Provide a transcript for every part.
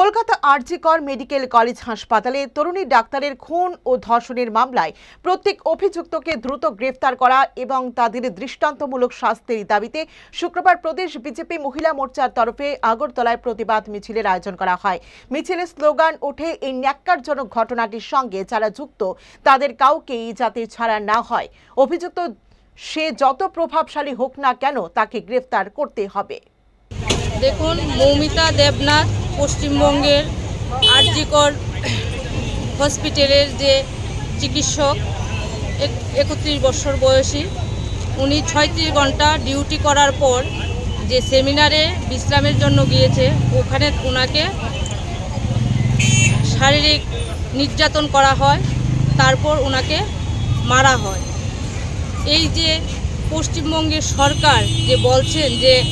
Kolkata RG Kar medical college হাসপাতালে তরুণী ডাক্তারের খুন ও ধর্ষণের মামলায় প্রত্যেক অভিযুক্তকে দ্রুত গ্রেফতার করা এবং তাদের দৃষ্টান্তমূলক শাস্তির দাবিতে শুক্রবার প্রদেশ বিজেপি মহিলা মোর্চার তরফে আগরতলায় প্রতিবাদ মিছিলের আয়োজন করা হয়। মিছিলের স্লোগান ওঠে, এই ন্যাক্কারজনক ঘটনাটির সঙ্গে যারা যুক্ত, তাদের কাউকেই যাতে ছাড়া না হয়। অভিযুক্ত সে যত প্রভাবশালী হোক না কেন, তাকে গ্রেফতার করতে হবে। দেখুন, মৌমিতা দেবনাথ পশ্চিমবঙ্গের আরজিকর হসপিটালের যে চিকিৎসক, এক- একত্রিশ বছর বয়সী, উনি ছয়ত্রিশ ঘণ্টা ডিউটি করার পর যে সেমিনারে বিশ্রামের জন্য গিয়েছে, ওখানে ওনাকে শারীরিক নির্যাতন করা হয়, তারপর ওনাকে মারা হয়। এই যে পশ্চিমবঙ্গের সরকার যে বলছেন যে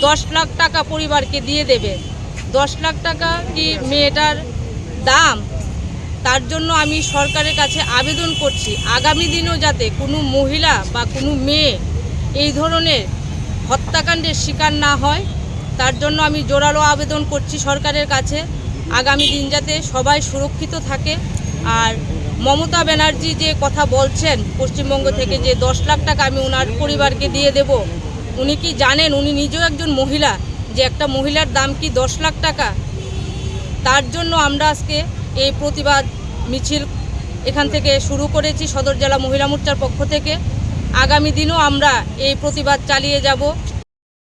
দশ লাখ টাকা পরিবারকে দিয়ে দেবে দশ লাখ টাকা কি মেয়েটার দাম? তার জন্য আমি সরকারের কাছে আবেদন করছি। আগামী দিনেও যাতে কোনো মহিলা বা কোনো মেয়ে এই ধরনের হত্যাকাণ্ডের শিকার না হয়, তার জন্য আমি জোরালো আবেদন করছি সরকারের কাছে। আগামী দিন যাতে সবাই সুরক্ষিত থাকে। আর মমতা ব্যানার্জি যে কথা বলছেন, পশ্চিমবঙ্গ থেকে যে দশ লাখ টাকা আমি ওনার পরিবারকে দিয়ে দেব, উনি কি জানেন? উনি নিজেও একজন মহিলা। যে একটা মহিলার দাম কি দশ লাখ টাকা? তার জন্য আমরা আজকে এই প্রতিবাদ মিছিল এখান থেকে শুরু করেছি সদর জেলা মহিলা মোর্চার পক্ষ থেকে। আগামী দিনও আমরা এই প্রতিবাদ চালিয়ে যাব।